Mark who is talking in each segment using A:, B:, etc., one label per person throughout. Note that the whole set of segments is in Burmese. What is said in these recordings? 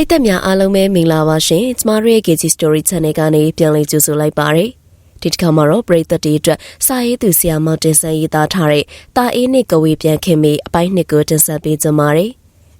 A: ပရိသတ်များအားလုံးပဲမင်္ဂလာပါရှင်ကျမတို့ရဲ့ KG Story Channel ကနေပြန်လည်ကြိုဆိုလိုက်ပါရစေဒီတစ်ခါမှာတော့ပရိသတ်တွေအတွက်စာရေးသူဆရာမတင်ဆက်ရေးသားထားတဲ့တာအေးနဲ့ကဝေပြန်ခင်မီအပိုင်းနှစ်ကိုတင်ဆက်ပေးကြပါရစေ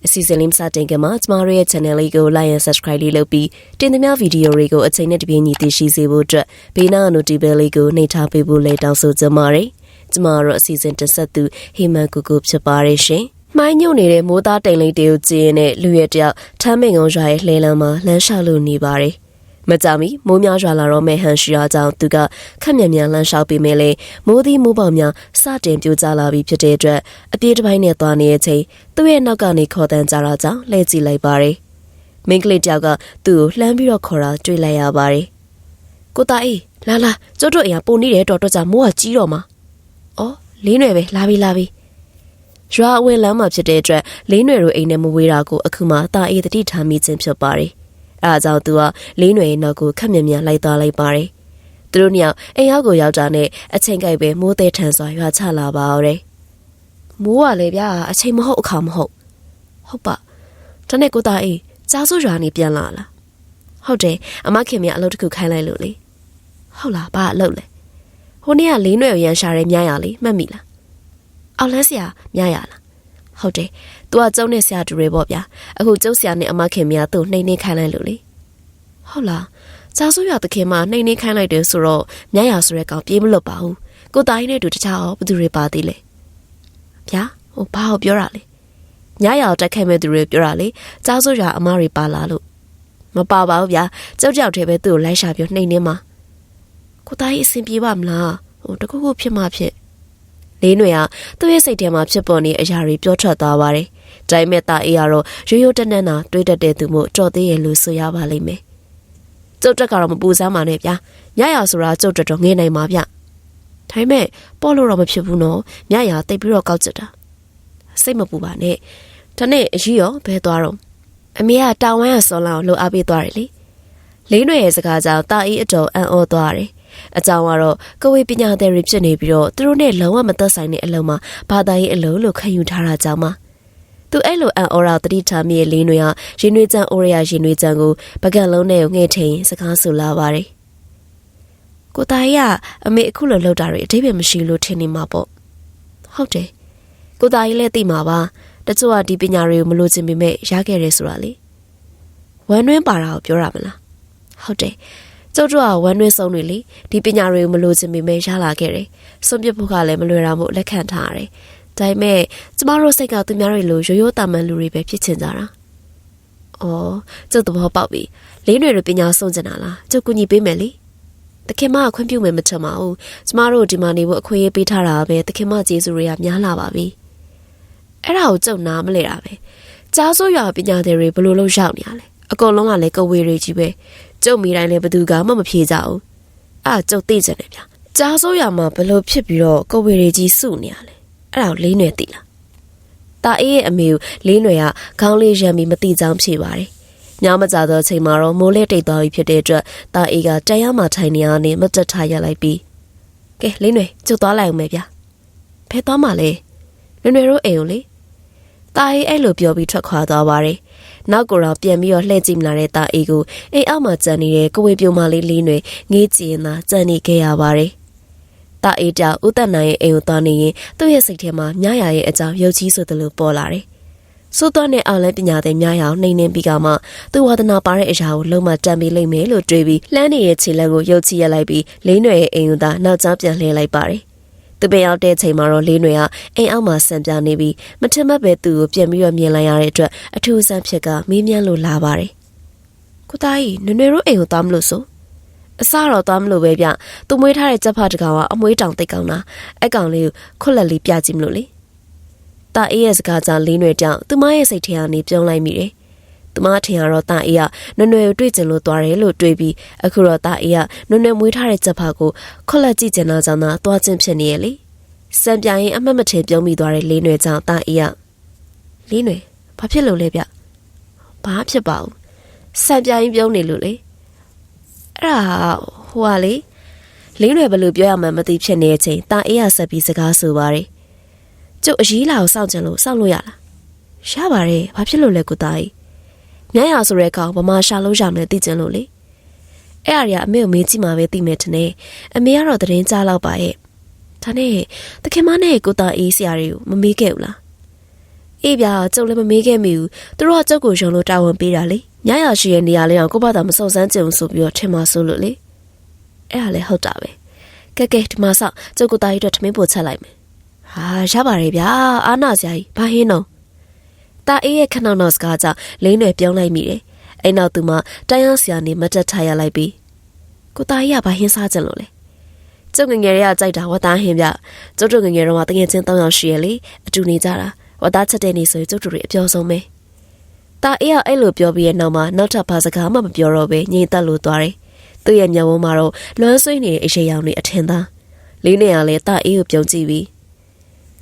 A: အစီအစဉ်လေးမစတင်ခင်မှာကျမတို့ရဲ့ channel လေးကို like and subscribe လေးလုပ်ပြီးတင်သမျှဗီဒီယိုတွေကိုအချိန်နဲ့တပြေးညီသိရှိစေဖို့အတွက်ဘေးနား notification လေးကိုနှိပ်ထားပေးဖို့လည်းတောင်းဆိုကြပါရစေကျမတို့အစီအစဉ်တင်ဆက်သူဟိမန်ကူကူဖြစ်ပါရရှင် မှိုင်းညုံနေတဲ့မိုးသားတိမ်လေးတွေကိုကြည့်ရင်လည်းလူရဲ့တယောက်ထမ်းမင်ကုန်းရွာရဲ့လှဲလမ်းမှာလမ်းလျှောက်လို့နေပါတယ်။မကြမီမိုးများရွာလာတော့မဲ့ဟန်ရှိရာကြောင့်သူကခက်မြန်မြန်လမ်းလျှောက်ပြီးမဲ့လေမိုးသီးမိုးပေါင်များစတင်ပြိုကျလာပြီးဖြစ်တဲ့အတွက်အပြေးတစ်ပိုင်းနဲ့သွားနေတဲ့အချိန်သူ့ရဲ့နောက်ကနေခေါ်တန်းကြတာကြောင့်လှည့်ကြည့်လိုက်ပါတယ်။မိန်းကလေးတယောက်ကသူ့ကိုလှမ်းပြီးတော့ခေါ်တာတွေ့လိုက်ရပါတယ်။ကိုသားအေးလာလာကျုပ်တို့အိမ်ကပုံနေတယ်တော်တော်ကြာမိုးကကြီးတော့မှာ။အော်လေးနွယ်ပဲလာပြီလာပြီ။ ရွာအဝင်လမ်းမှာဖြစ်တဲ့အတွက်လေးနွယ်တို့အိမ်နဲ့မဝေးတာကိုအခုမှတာအေးတတိထားမိခြင်းဖြစ်ပါတယ်။အဲဒါကြောင့်သူကလေးနွယ်ရဲ့နောက်ကိုခက်မြင်မြန်လိုက်သွားလိုက်ပါတယ်။သူတို့နှစ်ယောက်အိမ်ရောက်ကိုရောက်တာနဲ့အချိန်ကိုက်ပဲမိုးသေးထန်စွာရွာချလာပါတော့တယ်။မိုးကလည်းဗျာအချိန်မဟုတ်အခါမဟုတ်။ဟုတ်ပါ။တနေ့ကိုသားအေးကြားစိုးရွာနေပြန်လာလား။ဟုတ်တယ်အမခင်မအလုပ်တစ်ခုခိုင်းလိုက်လို့လေ။ဟုတ်လားဘာအလုပ်လဲ။ဟိုနေ့ကလေးနွယ်ကိုရန်ရှာရဲမြရလေမှတ်မိလား။ အော်လန်းဆရာမြရလားဟုတ်တယ်။ तू ကကျုံနဲ့ဆရာတူတွေပေါ့ဗျာ။အခုကျုပ်ဆရာနဲ့အမခင်မသူ့နှိမ့်နှိမ့်ခိုင်းလိုက်လို့လေ။ဟုတ်လား။ကြားစိုးရသခင်မနှိမ့်နှိမ့်ခိုင်းလိုက်တယ်ဆိုတော့မြရဆိုတဲ့ကောင်ပြေးမလွတ်ပါဘူး။ကိုသားကြီးနဲ့တူတခြားရောဘသူတွေပါသေးလဲ။ဗျာဟိုဘာကိုပြောတာလဲ။ညရအောင်တက်ခဲ့မဲ့သူတွေပြောတာလေ။ကြားစိုးရအမတွေပါလာလို့မပါပါဘူးဗျာ။ကြောက်ကြောက်တည်းပဲသူ့ကိုလိုက်ရှာပြောနှိမ့်နေမှာ။ကိုသားကြီးအဆင်ပြေပါမလား။ဟိုတခုခုဖြစ်မှဖြစ်။ လေးနွေကသူ့ရဲ့စိတ်ထဲမှာဖြစ်ပေါ်နေအရာတွေပြောထွက်သွားပါတယ်။ဒါပေမဲ့တာအေးကတော့ရိုးရိုးတနက်နာတွေးတတ်တဲ့သူမို့ကြော်သေးရဲ့လို့ဆိုရပါလိမ့်မယ်။ကျုပ်တက်ကတော့မပူစမ်းပါနဲ့ဗျာ။ညရဆိုတာကျုပ်တော်တော်ငေးနိုင်ပါဗျ။ဒါပေမဲ့ပေါ့လို့တော့မဖြစ်ဘူးနော်။ညရတိတ်ပြီးတော့ကောက်ကျတာ။စိတ်မပူပါနဲ့။ဒါနဲ့အကြီးရောဘဲသွားတော့အမေကတာဝမ်းရစော်လာကိုလှုပ်အားပေးသွားတယ်လေ။လေးနွေရဲ့စကားကြောင့်တာအေးအတော်အံ့ဩသွားတယ် အကြောင်းကတော့ကဝေပညာသည်တွေဖြစ်နေပြီးတော့သူတို့နဲ့လုံးဝမသက်ဆိုင်တဲ့အလုံးမှာဘာသာရေးအလုံးလို့ခံယူထားတာကြောင့်ပါသူအဲ့လိုအန်အော်ရာတတိထားမြေလေးနွေကရင်နွေချန်အိုရီယာရင်နွေချန်ကိုပကံလုံးနဲ့ငှဲ့ထိန်စကားဆိုလာပါတယ်ကိုသားကြီးကအမေအခုလိုလောက်တာတွေအတိတ်ပဲမရှိလို့ထင်နေမှာပေါ့ဟုတ်တယ်ကိုသားကြီးလည်းသိမှာပါတချို့ကဒီပညာတွေကိုမလို့ခြင်းပေမဲ့ရခဲ့တယ်ဆိုတာလေဝမ်းနှင်းပါတာကိုပြောတာမလားဟုတ်တယ် ကျုပ်တို့ကဝမ်းတွင်းဆုံးတွေလေဒီပညာတွေကိုမလို့ချင်ပေမဲ့ရလာခဲ့တယ်။စွန့်ပစ်ဖို့ကလည်းမလွယ်တာမို့လက်ခံထားရတယ်။ဒါပေမဲ့ကျမတို့စိတ်ကသူများတွေလိုရိုးရိုးတာမန်လူတွေပဲဖြစ်ချင်ကြတာ။အော်ကျုပ်သဘောပေါက်ပြီ။လေးတွေပညာဆုံးချင်တာလား။ကျုပ်ကူညီပေးမယ်လေ။တခင်မကခွင့်ပြုမယ်မထင်ပါဘူး။ကျမတို့ဒီမှာနေဖို့အခွင့်အရေးပေးထားတာပဲတခင်မကျေးဇူးတွေကများလာပါပြီ။အဲ့ဒါကိုကျုပ်နားမလဲတာပဲ။ကြားစိုးရွာပညာတွေဘလို့လို့ရောက်နေရလဲ။အကုန်လုံးကလည်းကဝေတွေကြီးပဲ ကျုပ်မိတိုင်းလည်းဘသူကမှမဖြေကြဘူးအဲ့ကျုပ်သိကြတယ်ဗျကြားစိုးရမှာဘလို့ဖြစ်ပြီးတော့ကိုဝေရီကြီးစုနေရလဲအဲ့ဒါကိုလေးနွယ်သိလားတာအေးရဲ့အမေကိုလေးနွယ်ကခေါင်းလေးရံပြီးမသိချောင်းဖြေပါတယ်ညမကြသောအချိန်မှာတော့မိုးလေးတိတ်သွားပြီဖြစ်တဲ့အတွက်တာအေးကတန်ရမှထိုင်နေရနေမတက်ထားရလိုက်ပြီးကဲလေးနွယ်ကျုပ်သွားလိုက်အောင်မယ်ဗျဖဲသွားမှလဲနွယ်နွယ်တို့အိမ်ကိုလေတာအေးအဲ့လိုပြောပြီးထွက်ခွာသွားပါတယ် နောက်ကိုတော့ပြန်ပြီးတော့လှည့်ကြည့်မလာတဲ့တာအေးကိုအိမ်အောက်မှာကြံနေတဲ့ကိုဝေပြိုမလေးလေးနွယ်ငေးကြည့်ရင်သာကြံနေခဲ့ရပါတယ်။တာအေးတောင်ဥတ္တနိုင်ရဲ့အိမ်ကိုသွားနေရင်သူ့ရဲ့စိတ်ထဲမှာမြားရရဲ့အကြောင်းရုပ်ကြီးဆိုသလိုပေါ်လာတယ်။စိုးသွမ်းတဲ့အောင်လဲပညာသည်များရအောင်နှိမ့်နှင်းပြီးကမှသူဝါဒနာပါတဲ့အရာကိုလုံးမတန်ပေးလိမ့်မယ်လို့တွေးပြီးလှမ်းနေတဲ့ခြေလမ်းကိုရုပ်ချရလိုက်ပြီးလေးနွယ်ရဲ့အိမ်ကိုသာနောက်ကျောင်းပြန်လှည့်လိုက်ပါတယ် သူပင်ရောက်တဲ့ချိန်မှာတော့လေးနွေကအိမ်အောက်မှာဆန်ပြနေပြီးမထင်မှတ်ပဲသူကိုပြန်ပြီးတော့မြင်လိုက်ရတဲ့အတွက်အထူးဆန်းဖြစ်ကမေးမြန်းလို့လာပါတယ်။ကိုသားကြီးနွေနွေတို့အိမ်ကိုသွားမလို့ဆိုအစတော့သွားမလို့ပဲဗျ။သူမွေးထားတဲ့ကြက်ဖတကောင်ကအမွေးတောင်တိတ်ကောင်းတာအကောင်လေးကိုခွက်လက်လေးပြကြည့်မလို့လေ။တာအေးရဲ့စကားကြောင့်လေးနွေတောင်သူမရဲ့စိတ်ထဲကနေပြုံးလိုက်မိတယ်။ သူမထင်ရတော့တာအေးကနွနွယ်ကိုတွေ့ကျင်လို့သွားတယ်လို့တွေးပြီးအခုတော့တာအေးကနွနွယ်မွေးထားတဲ့ကြက်ဖကိုခွက်လက်ကြည့်ကျင်တာကြောင့်သာသွားချင်းဖြစ်နေရဲ့လေစံပြိုင်ရင်အမှတ်မထင်ပြုံးမိသွားတဲ့လေးနွယ်ကြောင့်တာအေးကလေးနွယ်ဘာဖြစ်လို့လဲဗျဘာဖြစ်ပါဘူးစံပြိုင်ပြုံးနေလို့လေအဲ့ဒါဟိုကလေလေးနွယ်ဘယ်လိုပြောရမှန်းမသိဖြစ်နေတဲ့အချိန်တာအေးကဆက်ပြီးစကားဆိုပါတယ်ကျုပ်အရေးလာကိုစောင့်ကြလို့စောင့်လို့ရလားရပါတယ်ဘာဖြစ်လို့လဲကိုသားကြီး ညရဆိုတဲ့ကောင်ဗမာရှာလို့ရမယ်သိကျင်လို့လေအဲ့အရာအမေကိုမေးကြည့်မှပဲသိမယ်ထင်တယ်အမေကတော့သတင်းကြားလောက်ပါရဲ့ဒါနဲ့တခင်မနဲ့ကိုတာအေးဆရာတွေကိုမမေးခဲ့ဘူးလားအေးဗျာကျုပ်လည်းမမေးခဲ့မိဘူးသူတို့ကကျုပ်ကိုယုံလို့တာဝန်ပေးတာလေညရရှိရဲ့နေရာလေးအောင်ကိုဘာသာမစုံစမ်းကြုံဆိုပြီးတော့ထင်ပါဆိုလို့လေအဲ့ဒါလည်းဟုတ်တာပဲကဲကဲဒီမှာဆောက်ကျုပ်ကိုတာအေးအတွက်ထမင်းပို့ချက်လိုက်မယ်ဟာရပါတယ်ဗျာအာနာဆရာကြီးဘာဟင်းတော့ တာအေးရဲ့ခဏနောက်စကားကြောင့်လင်းတွေပြုံးလိုက်မိတယ်။အဲ့နောက်သူမှတိုင်းရဆရာနေမတက်ထားရလိုက်ပြီးကိုတာကြီးကဘာဟင်းစားကြလို့လဲ။ကျုပ်ငငယ်တွေကကြိုက်တာဝတ်သားဟင်းပြ။ကျုပ်တို့ငငယ်တော့တကယ်ချင်းတောင်းအောင်ရှိရလေအတူနေကြတာဝတ်သားချက်တဲ့နေဆိုရင်ကျုပ်တို့တွေအပြောဆုံးပဲ။တာအေးကအဲ့လိုပြောပြီးရဲ့နောက်မှာနောက်ထပ်ဘာစကားမှမပြောတော့ပဲငြိမ်သက်လို့သွားတယ်။သူ့ရဲ့မျက်ဝန်းမှာတော့လွမ်းဆွေးနေတဲ့အရေးရောင်တွေအထင်သာ။လေးနေရလဲတာအေးကိုပြုံးကြည့်ပြီး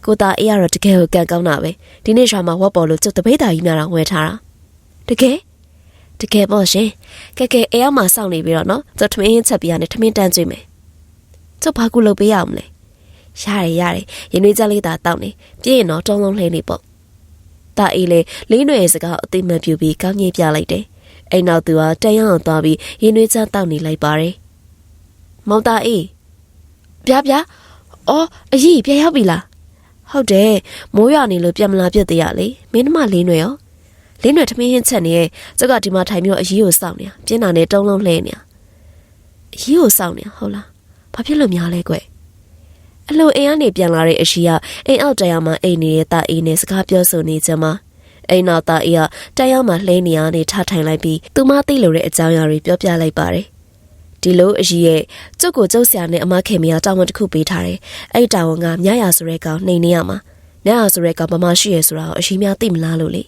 A: ကိုသားအေးရတော့တကယ်ကိုကံကောင်းတာပဲဒီနေ့ရွာမှာဝက်ပေါ်လို့ကျုပ်တပိတ်တာကြီးများတော့ဝယ်ထားတာတကယ်တကယ်ပေါ့ရှင်ကဲကဲအေးအောင်မစောင့်နေပြီတော့နော်ကျုပ်ထမင်းချက်ပြရနဲ့ထမင်းတန်းကြွေးမယ်ကျုပ်ဘာကူလုပ်ပေးရအောင်လဲရတယ်ရတယ်ရင်နွေးကြလေးသာတောက်နေပြည့်ရင်တော့တုံးလုံးလှဲနေပေါ့တာအေးလေလေးနွယ်ရဲ့စကားအသိမှန်ပြူပြီးကောင်းကြီးပြလိုက်တယ်အိမ်နောက်သူကတန်ရအောင်သွားပြီးရင်နွေးကြတောက်နေလိုက်ပါတယ်မောင်တာအေးပြပြအော်အကြီးပြရောက်ပြီလား ဟုတ်တယ်မိုးရွာနေလို့ပြန်မလာပြစ်သေးရလေမင်းမလေးနွယ်ရောလေးနွယ်ထမင်းဟင်းချက်နေရဲ့ကျုပ်ကဒီမှာထိုင်ပြီးတော့အကြီးကိုစောင့်နေတာပြင်းတာနဲ့တုံးလုံးလှဲနေတာအကြီးကိုစောင့်နေတာဟုတ်လားဘာဖြစ်လို့များလဲကွအလိုအိမ်ကနေပြန်လာတဲ့အရှိကအိမ်အောက်တရားမှာအိမ်နေတဲ့တာအေးနဲ့စကားပြောဆိုနေကြမှာအိမ်နောက်တာအေးကတရားမှာလှဲနေရနေထထိုင်လိုက်ပြီးသူမသိလို့တဲ့အကြောင်းအရာတွေပြောပြလိုက်ပါတယ် ဒီလိုအကြီးရဲ့ကျုပ်ကိုကျုပ်ဆရာနဲ့အမခင်မရတာဝန်တစ်ခုပေးထားတယ်။အဲ့ဒီတာဝန်ကမြရဆိုတဲ့ကောင်နှိမ်နေရမှာ။မြရဆိုတဲ့ကောင်ဘာမှရှိရဆိုတာကိုအရှိများသိမလားလို့လေ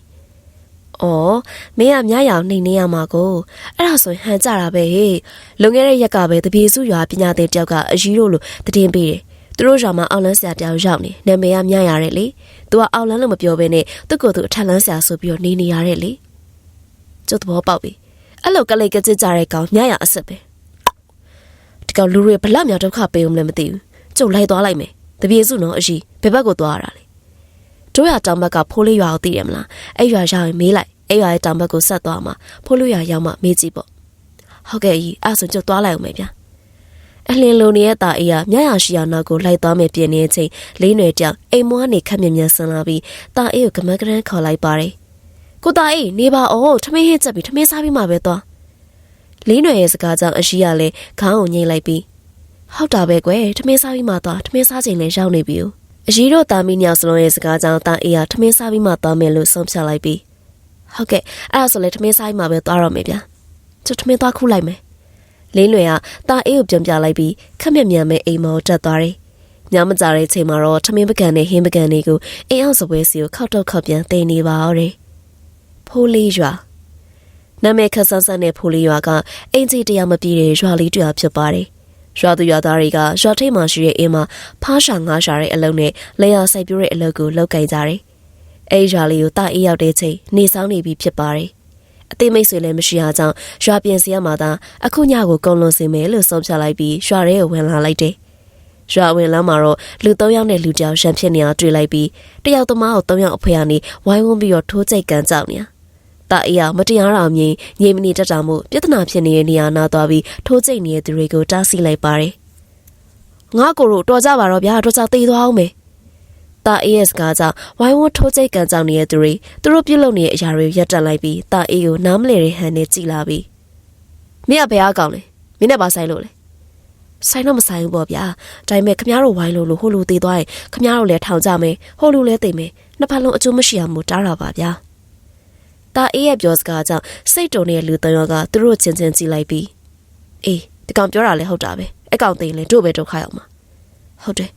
A: ။အော်မင်းကမြရအောင်နှိမ်နေရမှာကိုအဲ့ဒါဆိုရင်ဟန်ကြတာပဲဟေ့။လွန်ခဲ့တဲ့ရက်ကပဲတပြေစုရွာပညာသည်တယောက်ကအကြီးတို့လိုတည်င်းပေးတယ်။သူတို့ရွာမှာအောက်လန်းဆရာတယောက်ရောက်နေ။နာမည်ကမြရတယ်လေ။ तू ကအောက်လန်းလို့မပြောဘဲနဲ့သူ့ကိုယ်သူအထက်လန်းဆရာဆိုပြီးတော့နေနေရတဲ့လေ။ကျုပ်သဘောပေါက်ပြီ။အဲ့လိုကလိတ်ကကြစ်ကြတဲ့ကောင်မြရအစ်စ်ပဲ။ဒီ ကောင်လူတွေဘလောက်များဒုက္ခပေးအောင်လည်းမသိဘူးကျုပ်လိုက်သွားလိုက်မယ်တပြေစုနော်အရှိဘယ်ဘက်ကိုသွားရတာလဲတို့ရတောင်ဘက်ကဖိုးလေးရွာကိုသိတယ်မလားအဲ့ရွာရောက်ရင်မေးလိုက်အဲ့ရွာရဲ့တောင်ဘက်ကိုဆက်သွားမှာဖိုးလေးရွာရောက်မှမေးကြည့်ပေါ့ဟုတ်ကဲ့ကြီးအဲ့ဆိုကျုပ်သွားလိုက်အောင်မယ်ဗျာအလင်းလုံးနေတဲ့ตาအေးကမြရရှိအောင်နောက်ကိုလိုက်သွားမယ်ပြင်နေချိန်လေးနွယ်တောင်အိမ်မွားနေခက်မြင်မြန်ဆန်လာပြီးตาအေးကိုကမကရန်ခေါ်လိုက်ပါတယ်ကိုตาအေးနေပါအောင်ထမင်းဟစ်ချက်ပြီးထမင်းစားပြီးမှပဲသွား လင်းနွယ်ရဲ့စကားကြောင့်အရှိရလဲခေါင်းကိုငိမ့်လိုက်ပြီးဟုတ်တာပဲကွယ်ထမင်းစားပြီးမှသွားထမင်းစားချိန်လဲရောက်နေပြီ။အကြီးတို့တာမီညောင်စလုံးရဲ့စကားကြောင့်တာအေးကထမင်းစားပြီးမှသွားမယ်လို့ဆုံးဖြတ်လိုက်ပြီးဟုတ်ကဲ့အဲ့ဒါဆိုလဲထမင်းစားပြီးမှပဲသွားတော့မယ်ဗျာ။ကျထမင်းသွားခုလိုက်မယ်။လင်းလွယ်ကတာအေးကိုပြန်ပြလိုက်ပြီးခက်မြက်မြန်မဲ့အိမ်မောတက်သွားတယ်။ညမကြတဲ့ချိန်မှာတော့ထမင်းပကံနဲ့ဟင်းပကံတွေကိုအိမ်အောင်စပွဲစီကိုခောက်တော့ခောက်ပြန်တင်နေပါတော့တယ်။ဖိုးလေးရွာ နာမည်ခက်ဆန်းဆန်းတဲ့ဖိုလီရွာကအင်ဂျီတရားမပြေတဲ့ရွာလေးတူဖြစ်ပါတယ်။ရွာသူရွာသားတွေကရွာထိပ်မှာရှိတဲ့အင်းမှာဖားရှာငားရှာတဲ့အလုပ်နဲ့လေယာစိုက်ပြိုးတဲ့အလုပ်ကိုလုပ်ကိုင်ကြတယ်။အဲဒီရွာလေးကိုတာအေးရောက်တဲ့ချိန်နေဆောင်နေပြီဖြစ်ပါတယ်။အသိမိတ်ဆွေလည်းမရှိအားကြောင့်ရွာပြင်စီရမှာသာအခုညကိုကုံလွန်စင်မယ်လို့ဆုံးဖြတ်လိုက်ပြီးရွာထဲကိုဝင်လာလိုက်တယ်။ရွာဝင်လမ်းမှာတော့လူ၃ယောက်နဲ့လူတစ်ယောက်ရှမ်းဖြစ်နေတာတွေ့လိုက်ပြီးတယောက်သမားကို၃ယောက်အဖေကနေဝိုင်းဝန်းပြီးတော့ထိုးကြိတ်ကန်ကြောက်နေတာ။ တာအေးအောင်မတရားတော်မြင်ငြိမ်မနေတတ်တာမို့ပြဿနာဖြစ်နေတဲ့နေရာနာသွားပြီးထိုးကျိတ်နေတဲ့သူတွေကိုတားဆီးလိုက်ပါတယ်။ငါကိုတို့တော်ကြပါတော့ဗျာတော်ကြသေးသွားအောင်မယ်။တာအေးရဲ့စကားကြောင့်ဝိုင်းဝန်းထိုးကျိတ်ကန်ကြောင်နေတဲ့သူတွေသူတို့ပြုတ်လုံနေတဲ့အရာတွေရပ်တက်လိုက်ပြီးတာအေးကိုနားမလည်တဲ့ဟန်နဲ့ကြည်လာပြီးမင်းကဘယ်အကောင်လဲမင်းနဲ့ပါဆိုင်လို့လဲဆိုင်တော့မဆိုင်ဘူးပေါ့ဗျာဒါပေမဲ့ခမားတို့ဝိုင်းလို့လို့ဟိုလူသေးသွားရင်ခမားတို့လည်းထောင်ကြမယ်ဟိုလူလည်းသိမယ်နှစ်ဖက်လုံးအကျိုးမရှိအောင်မို့တားတာပါဗျာ တာအေးရဲ့ပြောစကားကြောင့်စိတ်တုန်နေတဲ့လူတယောက်ကသူတို့ချင်းချင်းကြည့်လိုက်ပြီးအေးဒီကောင်ပြောတာလည်းဟုတ်တာပဲအကောင်သိရင်လည်းတို့ပဲဒုက္ခရောက်မှာဟုတ်တယ်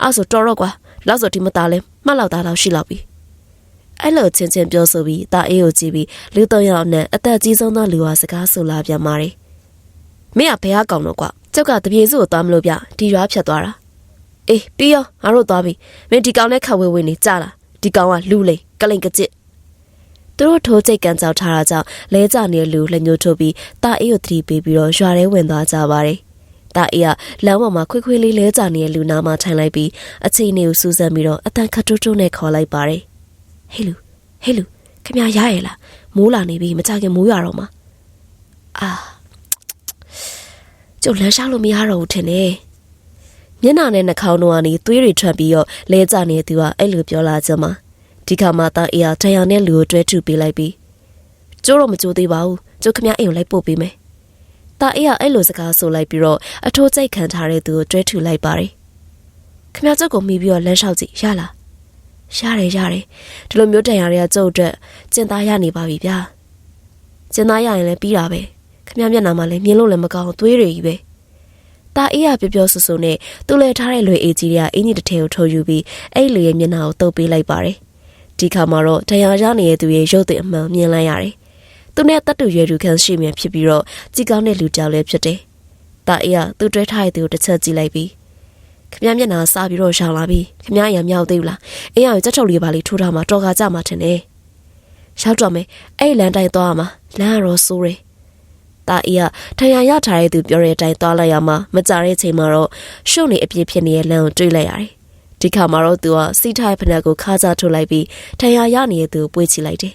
A: အဲ့ဆိုတော်တော့ကွာလောက်ဆိုဒီမသားလဲမှတ်လောက်သားလောက်ရှိလောက်ပြီအဲ့လိုချင်းချင်းပြောဆိုပြီးတာအေးကိုကြည့်ပြီးလူတယောက်နဲ့အသက်ကြီးဆုံးသောလူဟာစကားဆိုလာပြန်ပါတယ်မင်းကဘယ်အကောင်တော့ကွာကျောက်ကတပြေစုကိုသွားမလို့ပြဒီရွာဖြတ်သွားတာအေးပြီးရောငါတို့သွားပြီမင်းဒီကောင်နဲ့ခတ်ဝဲဝဲနေကြလားဒီကောင်ကလူလိန်ကလိန်ကကြစ် သူတို့ထိုးကျိတ်ကန်ကြောက်ထားတာကြောင့်လဲကြနေတဲ့လူလက်ညှိုးထိုးပြီးတာအေးကိုသတိပေးပြီးတော့ရွာထဲဝင်သွားကြပါတယ်။တာအေးကလမ်းပေါ်မှာခွေးခွေးလေးလဲကြနေတဲ့လူနာမှာထိုင်လိုက်ပြီးအချိန်နေကိုစူးစမ်းပြီးတော့အတန်ခတ်တိုးတိုးနဲ့ခေါ်လိုက်ပါတယ်။ဟေးလူဟေးလူခမရရရဲ့လားမိုးလာနေပြီမကြခင်မိုးရွာတော့မှာအာကျုပ်လမ်းရှားလို့မရတော့ဘူးထင်တယ်မျက်နှာနဲ့နှာခေါင်းတို့ကနေသွေးတွေထွက်ပြီးတော့လဲကျနေသူကအဲ့လိုပြောလာကြမှာ ဒီခါမှတာအေးကတရားနဲ့လူကိုတွဲထူပေးလိုက်ပြီးကျိုးတော့မကြိုးသေးပါဘူးကျုပ်ခမအိမ်ကိုလိုက်ပို့ပေးမယ်တာအေးကအဲ့လိုစကားဆိုလိုက်ပြီးတော့အထိုးကျိတ်ခံထားတဲ့သူကိုတွဲထူလိုက်ပါတယ်ခမကျုပ်ကိုမိပြီးတော့လမ်းလျှောက်ကြည့်ရလားရတယ်ရတယ်ဒီလိုမျိုးတန်ရာတွေကကျုပ်အတွက်ကျင်သားရနေပါပြီဗျာကျင်သားရရင်လည်းပြီးတာပဲခမမျက်နှာမှာလည်းမြင်လို့လည်းမကောင်းသွေးတွေကြီးပဲตาအေးရပြောပြောဆူဆူနဲ့သူ့လဲထားတဲ့လွေအေးကြီးတွေကအင်းကြီးတစ်ထည်ကိုထိုးယူပြီးအဲ့လေရဲ့မျက်နှာကိုတုပ်ပေးလိုက်ပါတယ် ဒီခါမှာတော့တန်ရာရနေတဲ့သူရဲ့ရုပ်သစ်အမှန်မြင်လိုက်ရတယ်သူနဲ့တတ်တူရွယ်သူခန်းရှိမြန်ဖြစ်ပြီးတော့ကြည်ကောင်းတဲ့လူကြောက်လည်းဖြစ်တယ်ตาအေးကသူ့တွဲထားတဲ့သူကိုတစ်ချက်ကြည့်လိုက်ပြီးခမမျက်နှာစားပြီးတော့ရှောင်လာပြီခမရံမြောက်သေးဘူးလားအင်းရကိုကြက်ထုတ်လေးပါလေးထိုးထားမှတော်ကားကြမှာထင်တယ်ရောက်တော့မယ်အဲ့လမ်းတိုင်းသွားမှာလမ်းကတော့ဆိုးတယ်တာအီကထရန်ရထားတဲ့သူပြောတဲ့အတိုင်းသွားလိုက်ရမှာမကြတဲ့ချိန်မှာတော့ရှုပ်နေအပြည့်ဖြစ်နေတဲ့လမ်းကိုတွေ့လိုက်ရတယ် ဒီခါမှာတော့သူကစီးထားတဲ့ဖနက်ကိုခါကြထုတ်လိုက်ပြီးထရန်ရနေတဲ့သူကိုပွေးချလိုက်တယ်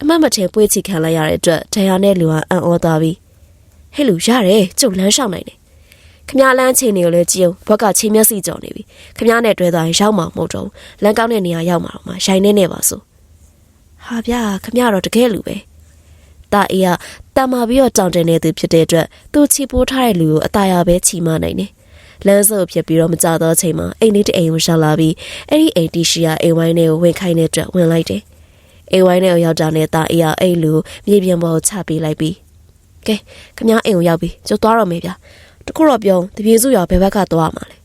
A: အမတ်မထင်ပွေးချခံလိုက်ရတဲ့အတွက်ထရန်နဲ့လူကအံ့ဩသွားပြီးဟဲ့လူရတယ်ကျုပ်လမ်းလျှောက်နိုင်တယ်ခမားလန်းချိန်နေကိုလည်းကြည့်အောင်ဘက်ကချိန်မျက်စိကြော်နေပြီခမားနဲ့တွဲသွားရင်ရောက်မှာမဟုတ်တော့လမ်းကောင်းတဲ့နေရာရောက်မှာတော့မှရိုင်နေနေပါစို့ဟာဗျာခမားတော့တကယ်လူပဲတာအေးကတမပြီးတော့တောင်တင်နေသူဖြစ်တဲ့အတွက်သူချီပိုးထားတဲ့လူကိုအตาရပဲချီမနိုင်တယ် လမ်းစုပ်ဖြစ်ပြီးတော့မကြတော့ချိန်မှာအိမ်လေးတအိမ်ကိုရှောက်လာပြီးအဲ့ဒီအိမ်တီရှိယာအိမ်ဝိုင်းထဲကိုဝင်ခိုင်းတဲ့အတွက်ဝင်လိုက်တယ်အိမ်ဝိုင်းထဲကိုရောက်တာနဲ့တာအေးကအဲ့လူမြေပြင်ပေါ်ကိုချပေးလိုက်ပြီးကဲခမားအိမ်ကိုရောက်ပြီကျုပ်သွားတော့မယ်ဗျာတခုတော့ပြောတပြေစုရောဘယ်ဘက်ကသွားမှာလဲ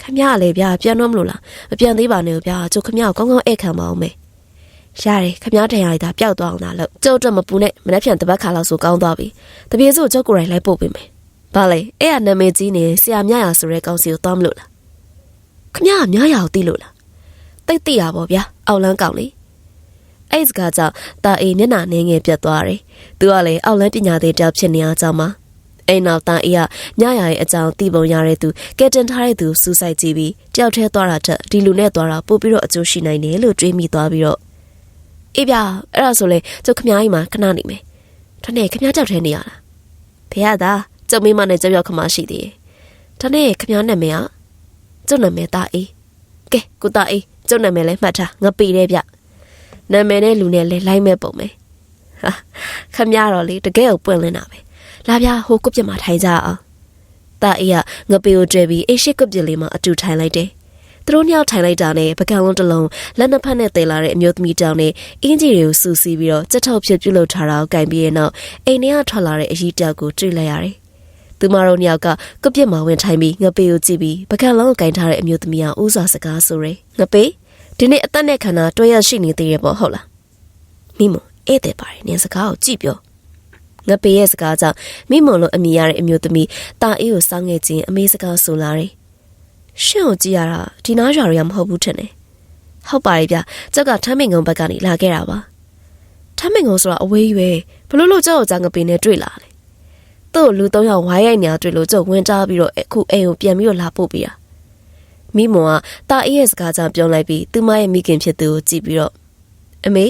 A: ခမရလေဗျာပြန်တော့မလို့လားမပြန်သေးပါနဲ့ဗျာကျုပ်ခမရကိုကောင်းကောင်းဧည့်ခံပါအောင်မေရတယ်ခမရထင်ရတာပျောက်သွားအောင်လားလို့ကျုပ်တော့မပူနဲ့မနှက်ပြန်တပတ်ခါလောက်ဆိုကောင်းသွားပြီတပြေစုကျုပ်ကိုယ်တိုင်လိုက်ပို့ပေးမယ် ဘာလဲအဲ့ရနာမည်ကြီးနေဆရာမြရဆိုတဲ့ကောင်စီကိုသွားမလို့လားခမရမြရအောင်သိလို့လားတိတ်တိရပါဗျာအောက်လန်းကောင်လေးအဲ့စကားကြောင့်တာအေမျက်နှာနှင်းငယ်ပြတ်သွားတယ်သူကလည်းအောက်လန်းပညာသေးတောက်ဖြစ်နေအောင်ကြောင့်မှာအိမ်နောက်သားအေးကညရရဲ့အကြောင်းသိပုံရတဲ့သူကဲတင်ထားတဲ့သူစူးစိုက်ကြည့်ပြီးတယောက်တည်းသွားတာထက်ဒီလူနဲ့သွားတာပို့ပြီးတော့အကျိုးရှိနိုင်တယ်လို့တွေးမိသွားပြီးတော့အေးဗျအဲ့ဒါဆိုလေကျုပ်ခမားကြီးမှာခဏနေမယ်ဒါနဲ့ခမားကြောက်ထဲနေရလားဖေရတာ ကျုပ်မိမနဲ့ကြောက်ရောက်ခမရှိသေးတယ်ဒါနဲ့ခမားနာမည်ကကျုပ်နာမည်သားအေးကဲကိုသားအေးကျုပ်နာမည်လည်းမှတ်ထားငါပေတယ်ဗျနာမည်နဲ့လူနဲ့လည်းလိုက်မဲ့ပုံပဲဟာခမားတော့လေတကယ်ကိုပွင့်လင်းတာပဲလာဗျာဟိုကုတ်ပြစ်မှာထိုင်ကြအောင်တာအေးကငပေကိုတွေ့ပြီးအိရှိကုတ်ပြစ်လေးမှာအတူထိုင်လိုက်တယ်သူတို့ညောက်ထိုင်လိုက်တာနဲ့ပကံလုံးတစ်လုံးလက်နှစ်ဖက်နဲ့တည်လာတဲ့အမျိုးသမီးတောင်နဲ့အင်းကြီးတွေကိုစူစီပြီးတော့ကြက်ထောက်ဖြစ်ပြုတ်လုပ်ထားတာကိုကင်ပြီးရဲ့နောက်အိမ်ထဲကထွက်လာတဲ့အကြီးတောက်ကိုတွေ့လိုက်ရတယ်။ သူမတို့ညောက်ကကုတ်ပြစ်မှာဝင်ထိုင်ပြီးငပေကိုကြည့်ပြီးပကံလုံးကိုကင်ထားတဲ့အမျိုးသမီးကဥစွာစကားဆိုရယ်။ငပေဒီနေ့အသက်နဲ့ခန္ဓာတွဲရရှိနေသေးရပေါ့ဟုတ်လား။မိမဧည့်သည်ပါတယ်နင်စကားကိုကြည့်ပြော။ငပေရဲ့စကားကြောင့်မိမုံလိုအမိရတဲ့အမျိုးသမီးတာအေးကိုစောင်းငယ်ခြင်းအမေစကားဆိုလာတယ်။ရှင့်ကိုကြည့်ရတာဒီနားရွာတွေကမဟုတ်ဘူးထင်တယ်။ဟုတ်ပါရဲ့ဗျ။ကျောက်ကထမ်းမင်ကုန်းဘက်ကနေလာခဲ့တာပါ။ထမ်းမင်ကုန်းဆိုတာအဝေးကြီးပဲဘလို့လို့ကျောက်ကိုကြောင်ငပေနဲ့တွေ့လာတယ်။ သူ့လူသုံးယောက်ဝိုင်းရိုက်နေတာတွေ့လို့ကျောက်ဝင်တားပြီးတော့အခုအိမ်ကိုပြန်ပြီးတော့လာပို့ပြီးတာ။မိမုံကတာအေးရဲ့စကားကြောင့်ပြောလိုက်ပြီးသူမရဲ့မိခင်ဖြစ်သူကိုကြည့်ပြီးတော့အမေ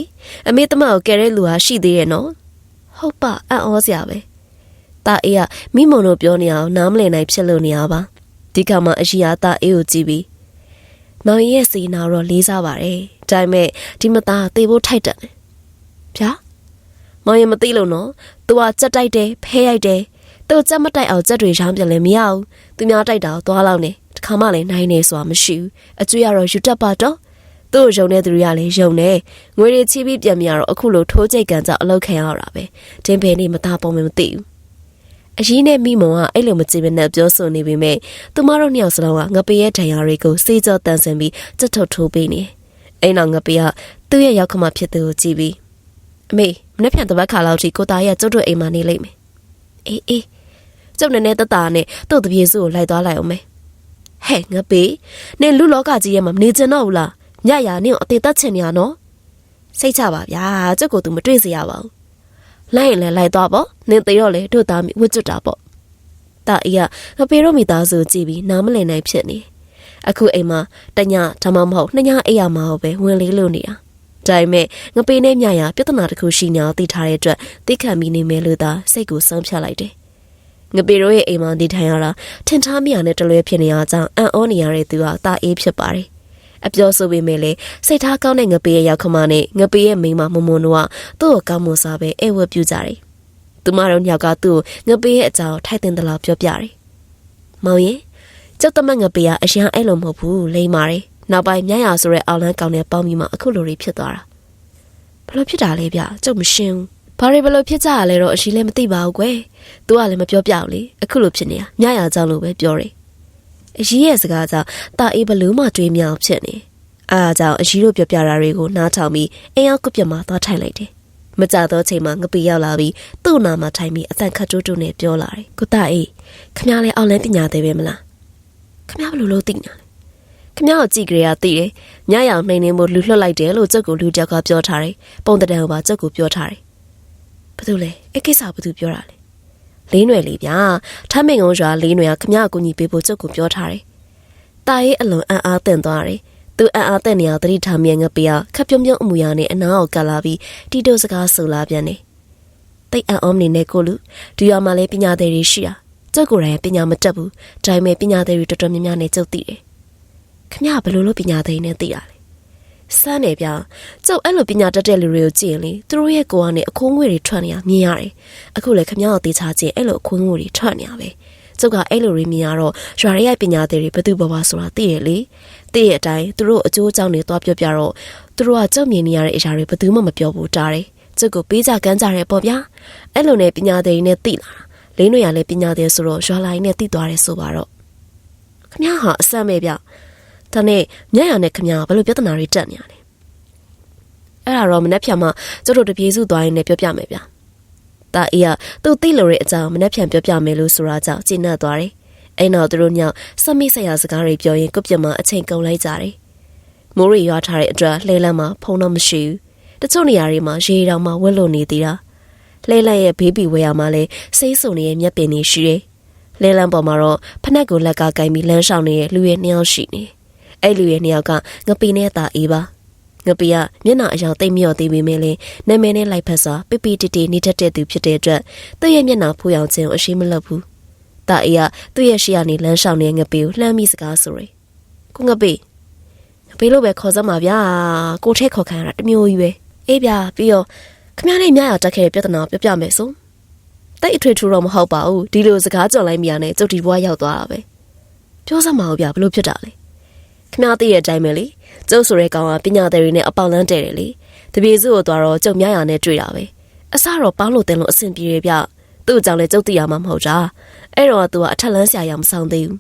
A: အမေတမကိုကယ်တဲ့လူဟာရှိသေးရဲ့နော်။ဟုတ်ပါအံ့ဩစရာပဲတာအေးကမိမုံတို့ပြောနေအောင်နားမလည်နိုင်ဖြစ်လို့နေရပါဒီကမှအရှိယာတာအေးကိုကြည့်ပြီးမောင်ရဲ့စီနာတော့လေးစားပါတယ်ဒါပေမဲ့ဒီမသားသေဖို့ထိုက်တယ်ဗျာမောင်ရင်မသိလို့နော်။ तू ကကြက်တိုက်တယ်ဖဲရိုက်တယ်။ तू ကြက်မတိုက်အောင်ကြက်တွေရောင်းပြန်လည်းမရဘူး။ तू များတိုက်တာကိုသွားလောက်နေ။တခါမှလည်းနိုင်နေဆိုတာမရှိဘူး။အကျွေးကတော့ယူတက်ပါတော့သူ့ကိုယုံတဲ့သူတွေကလည်းယုံတယ်ငွေတွေချီးပြီးပြန်မြတော့အခုလိုထိုးကြိတ်ကန်ကြောင့်အလောက်ခံရတာပဲတင်းပင်နေမသားပုံမမသိဘူးအရင်နဲ့မိမုံကအဲ့လိုမကြည့်မနဲ့ပြောဆိုနေပေမဲ့သူမတို့နှစ်ယောက်စလုံးကငပေရဲ့ဒဏ်ရာတွေကိုစေးကြောတန်ဆင်ပြီးကြက်ထုတ်ထိုးပေးနေအဲ့နောက်ငပေကသူ့ရဲ့ရောက်ခမဖြစ်သူကိုကြည့်ပြီးအမေမနေ့ပြန်တပတ်ခါလောက်ထိကိုသားရဲ့ကျုပ်တို့အိမ်မှာနေလိမ့်မယ်အေးအေး ကျုပ်နည်းနည်းတတနဲ့သူ့တပြေစုကိုလိုက်သွားလိုက်အောင်မေဟဲ့ငပေနင်လူလောကကြီးရဲ့မှာမနေချင်တော့ဘူးလားညရာနင့်ကိုအသေးသက်ချင်နေရနော်စိတ်ချပါဗျာကျုပ်ကိုသူမတွေ့စေရပါဘူးလိုက်ရင်လည်းလိုက်သွားပေါ့နင်သေးတော့လေတို့သားမိဝတ်ကျွတ်တာပေါ့တာအီကငပေတို့မိသားစုကြည့်ပြီးနားမလည်နိုင်ဖြစ်နေအခုအိမ်မှာတညဓမ္မမဟုတ်နှစ်ညအိမ်ရမှာပဲဝင်လေးလို့နေတာဒါပေမဲ့ငပေနဲ့မြရပြဿနာတစ်ခုရှိနေအောင်သိထားတဲ့အတွက်သိခံမိနေမယ်လို့သာစိတ်ကိုဆုံးဖြတ်လိုက်တယ် ငပေတို့ရဲ့အိမ်မှာနေထိုင်ရတာထင်ထားမိရတဲ့တလွဲဖြစ်နေရကြောင်းအံ့ဩနေရတဲ့သူဟာတာအေးဖြစ်ပါတယ်အပြောဆိုပေမဲ့လေစိတ်ထားကောင်းတဲ့ငပေရဲ့ရောက်ခမနဲ့ငပေရဲ့မိန်းမမမွန်တို့ကသူ့ကိုကောင်းမွန်စွာပဲအိဝတ်ပြုကြတယ်သူမတို့ညောက်ကသူ့ကိုငပေရဲ့အကြောင်းထိုက်တင်တယ်လို့ပြောပြတယ်မောင်ရင်ကျုပ်တမတ်ငပေကအရန်အဲ့လိုမဟုတ်ဘူးလိမ့်ပါတယ်နောက်ပိုင်းမြရဆိုတဲ့အောင်လန်းကောင်နဲ့ပေါင်းပြီးမှအခုလိုတွေဖြစ်သွားတာဘလို့ဖြစ်တာလဲဗျကျုပ်မရှင်းဘူး ဘာတွေဘလို့ဖြစ်ကြရလဲတော့အရှိလည်းမသိပါဘူးကွယ်။ तू ကလည်းမပြောပြဘူးလေ။အခုလိုဖြစ်နေတာမြရကြောင်လို့ပဲပြောတယ်။အကြီးရဲ့စကားကြောင့်တာအေးဘလို့မှတွေးမြောင်ဖြစ်နေ။အားအကြောင့်အကြီးတို့ပြောပြတာတွေကိုနားထောင်ပြီးအိမ်အောင်ကုပြတ်မှာသွားထိုင်လိုက်တယ်။မကြတော့ချိန်မှာငပီရောက်လာပြီးသူ့နာမှာထိုင်ပြီးအတန်ခတ်တိုးတိုးနဲ့ပြောလာတယ်။ကိုတာအေးခမလေးအောင်လန်းပညာသေးပဲမလား။ခမဘလို့လို့သိညာလဲ။ခမကိုကြည့်ကြရသိတယ်။ညရောင်နှိမ်နေမှုလူလွှတ်လိုက်တယ်လို့ကျုပ်ကလူတယောက်ကပြောထားတယ်။ပုံတံတန်ကပါကျုပ်ကပြောထားတယ်။ ဘာလို့လဲ။အဲ့ကိစ္စဘာလို့ပြောတာလဲ။လေးနွယ်လေးဗျာ။ထမ်းမင်ကုန်းရွာလေးနွယ်ကခမအကူညီပေးဖို့ကျုပ်ကပြောထားတယ်။တာရေးအလွန်အံ့အားသင့်သွားတယ်။သူအံ့အားသင့်နေအောင်တတိထားမြင်ငပေးခပ်ပြုံးပြုံးအမူအရာနဲ့အနားကိုကပ်လာပြီးတီတိုစကားဆိုလာပြန်တယ်။တိတ်အံ့ဩမနေနဲ့ကိုလူဒီရွာမှာလည်းပညာသည်တွေရှိတာ။ကျုပ်ကိုယ်တိုင်ပညာမတတ်ဘူး။ဒါပေမဲ့ပညာသည်တွေတော်တော်များများနဲ့ကျုပ်သိတယ်။ခမဘယ်လိုလုပ်ပညာသည်နဲ့သိရလဲ။ စမ်းနေဗျာကျုပ်အဲ့လိုပညာတတ်တဲ့လူတွေကိုကြည့်ရင်လေသူတို့ရဲ့ကိုယ်ကနေအခိုးငွေတွေထွက်နေရမြင်ရတယ်အခုလည်းခမကိုတေချာကြည့်အဲ့လိုအခိုးငွေတွေထွက်နေရပဲကျုပ်ကအဲ့လိုတွေမြင်ရတော့ရွာရဲရဲ့ပညာသည်တွေဘသူဘဘဆိုတာသိရလေသိရတဲ့အတိုင်းသူတို့အကျိုးအကြောင်းတွေသွားပြောပြတော့သူတို့ကကျုပ်မြင်နေရတဲ့အရာတွေဘသူမှမပြောဘူးတားတယ်ကျုပ်ကိုပေးကြကမ်းကြရဲပေါ့ဗျာအဲ့လိုနဲ့ပညာသည်တွေနဲ့သိလာတာလင်းတို့ရလည်းပညာသည်ဆိုတော့ရွာလိုက်နဲ့သိသွားတယ်ဆိုပါတော့ခမဟာအဆမ်းပဲဗျ ဒါနဲ့ညရနဲ့ခမဘယ်လိုပြဿနာတွေတက်နေရလဲအဲ့ဒါတော့မနှက်ဖြံမှာကျတို့တပြေစုသွားရင်လည်းပြောပြမယ်ဗျာ။တာအေးကသူ့သိလို့တဲ့အကြောင်းမနှက်ဖြံပြောပြမယ်လို့ဆိုတာကြောင့်ကျဉ်းနှံ့သွားတယ်။အဲ့နောက်သူတို့ညောင်စမိဆက်ရစကားတွေပြောရင်ကုတ်ပြမအချိန်ကုန်လိုက်ကြတယ်။မိုးရီရွာထားတဲ့အတွက်လှဲလန်းမှာဖုံတော့မရှိဘူး။တချို့နေရာတွေမှာရေတောင်မှဝက်လို့နေသေးတာ။လှဲလန်းရဲ့ဘေးဘီဝဲရမှာလဲစိမ့်စုံနေတဲ့မျက်ပင်တွေရှိတယ်။လှဲလန်းပေါ်မှာတော့ဖနက်ကိုလက်ကကင်ပြီးလမ်းလျှောက်နေတဲ့လူရဲ့နှစ်ယောက်ရှိနေ။ အဲ့လူရဲ့နှစ်ယောက်ကငပီနဲ့တာအေးပါ။ငပီကမျက်နှာအယောင်သိမ့်မြော့သေးပေမဲ့လည်းနာမည်နဲ့လိုက်ဖက်စွာပိပိတီတီနေတတ်တဲ့သူဖြစ်တဲ့အတွက်သူ့ရဲ့မျက်နှာဖူးအောင်ခြင်းကိုအရှိမလုပ်ဘူး။တာအေးကသူ့ရဲ့ရှေ့ကနေလမ်းလျှောက်နေငပီကိုလှမ်းပြီးစကားဆိုရယ်။ကိုငပီငပီလို့ပဲခေါ်စမ်းပါဗျာ။ကိုထဲခေါ်ခံရတာတမျိုးကြီးပဲ။အေးဗျာပြီးတော့ခမနဲ့မြရတက်ခဲ့တဲ့ပြဿနာကိုပြောပြမယ်ဆို။တိတ်အထွေထူတော့မဟုတ်ပါဘူး။ဒီလိုစကားကြော်လိုက်မိရနဲ့ကျုပ်ဒီဘွားရောက်သွားတာပဲ။ပြောစမ်းပါဦးဗျာဘလို့ဖြစ်တာလဲ။ ခမသိတဲ့အတိုင်းပဲလေကျုပ်ဆိုတဲ့ကောင်ကပညာသည်တွေနဲ့အပေါင်လန်းတဲ့တယ်လေတပြေစုကိုသွားတော့ကျုပ်များရနဲ့တွေ့တာပဲအစတော့ပေါင်းလို့တင်လို့အဆင်ပြေရပြသူ့ကြောင့်လည်းကျုပ်သိရမှာမဟုတ်တာအဲ့တော့သူကအထက်လန်းဆရာရမဆောင်သေးဘူး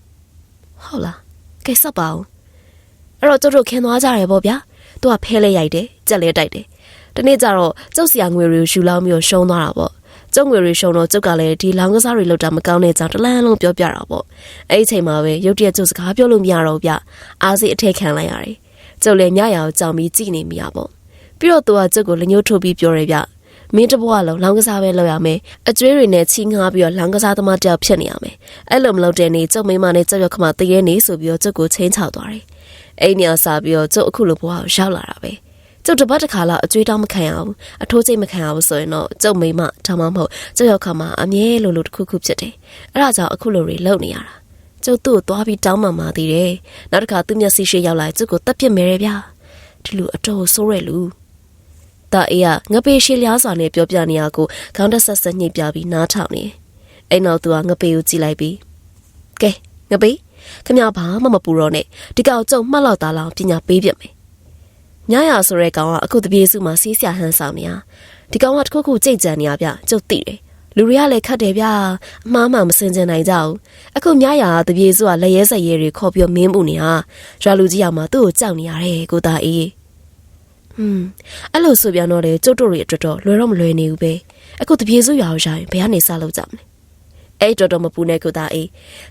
A: ဟုတ်လားကဲဆက်ပါဦးအဲ့တော့ကျုပ်တို့ခင်းသွားကြရပေါ့ဗျာသူကဖဲလဲရိုက်တယ်ကြက်လဲတိုက်တယ်တနေ့ကျတော့ကျုပ်ဆရာငွေတွေကိုယူလောင်းပြီးရှုံးသွားတာပေါ့ ကျုပ်ငွေတွေရှုံတော့ကျုပ်ကလည်းဒီလောင်းကစားတွေလောက်တာမကောင်းတဲ့ကြောင့်တလန်းလုံးပြောပြတာပေါ့အဲ့ဒီချိန်မှာပဲရုတ်တရက်ကျုပ်စကားပြောလို့မရတော့ဗျအားစိအထက်ခံလိုက်ရတယ်ကျုပ်လည်းညရာကိုကြောင်ပြီးကြည်နေမိရပေါ့ပြီးတော့သူကကျုပ်ကိုလက်ညှိုးထိုးပြီးပြောရဗျမင်းတဘွားလုံးလောင်းကစားပဲလုပ်ရမယ်အကျွေးတွေနဲ့ချီငှားပြီးတော့လောင်းကစားသမားတယောက်ဖြစ်နေရမယ်အဲ့လိုမလုပ်တဲ့နေ့ကျုပ်မိမနဲ့ကျုပ်ရခမတရေနေဆိုပြီးတော့ကျုပ်ကိုချင်းချောက်သွားတယ်အဲ့ညစားပြီးတော့ကျုပ်အခုလိုဘွားကိုရောက်လာတာပဲ ကျုပ်တပတ်တစ်ခါလောက်အကျွေးတောင်းမခံရဘူးအထိုးစိတ်မခံရဘူးဆိုရင်တော့ကျုပ်မိမဒါမှမဟုတ်ကျုပ်ရောက်ခါမှာအမြဲလိုလိုတစ်ခုခုဖြစ်တယ်အဲ့ဒါကြောင့်အခုလိုတွေလုပ်နေရတာကျုပ်သူ့ကိုသွားပြီးတောင်းမှမှသေးတယ်နောက်တစ်ခါသူ့မျက်စိရှိရောက်လာကျုပ်ကိုတတ်ပြစ်မယ်ဗျာဒီလူအတော်ဆိုးရလူတာအေးကငပေရှည်လျားစွာနဲ့ပြောပြနေရကိုခေါင်းတက်ဆက်ဆက်ညှိပြပြီးနားထောင်နေအဲ့နောက်သူကငပေကိုကြည့်လိုက်ပြီးကဲငပေခမဘာမှမပူတော့နဲ့ဒီကောင်ကျုံမှတ်လောက်သားလောက်ပညာပေးပြမယ် ညရဆိုတဲ့ကောင်ကအခုတပြေစုမှာစီးစရာဟန်းဆောင်နေရဒီကောင်ကတခုခုကြိတ်ကြံနေရဗျကျုပ်သိတယ်လူတွေကလည်းခတ်တယ်ဗျအမှားမှမစင်ကြင်နိုင်ကြဘူးအခုညရတပြေစုကလက်ရဲဆက်ရဲတွေခေါ်ပြီးမင်းပူနေဟာရွာလူကြီးအောင်မှသူ့ကိုကြောက်နေရတယ်ကိုသားအေးဟွန်းအဲ့လိုဆိုပြန်တော့လေကျုပ်တို့တွေအတွက်တော့လွယ်တော့မလွယ်နေဘူးပဲအခုတပြေစုရွာကိုရရင်ဘယ်ကနေစလုပ်ကြမလဲအဲ့တော်တော်မပူနဲ့ကိုသားအေး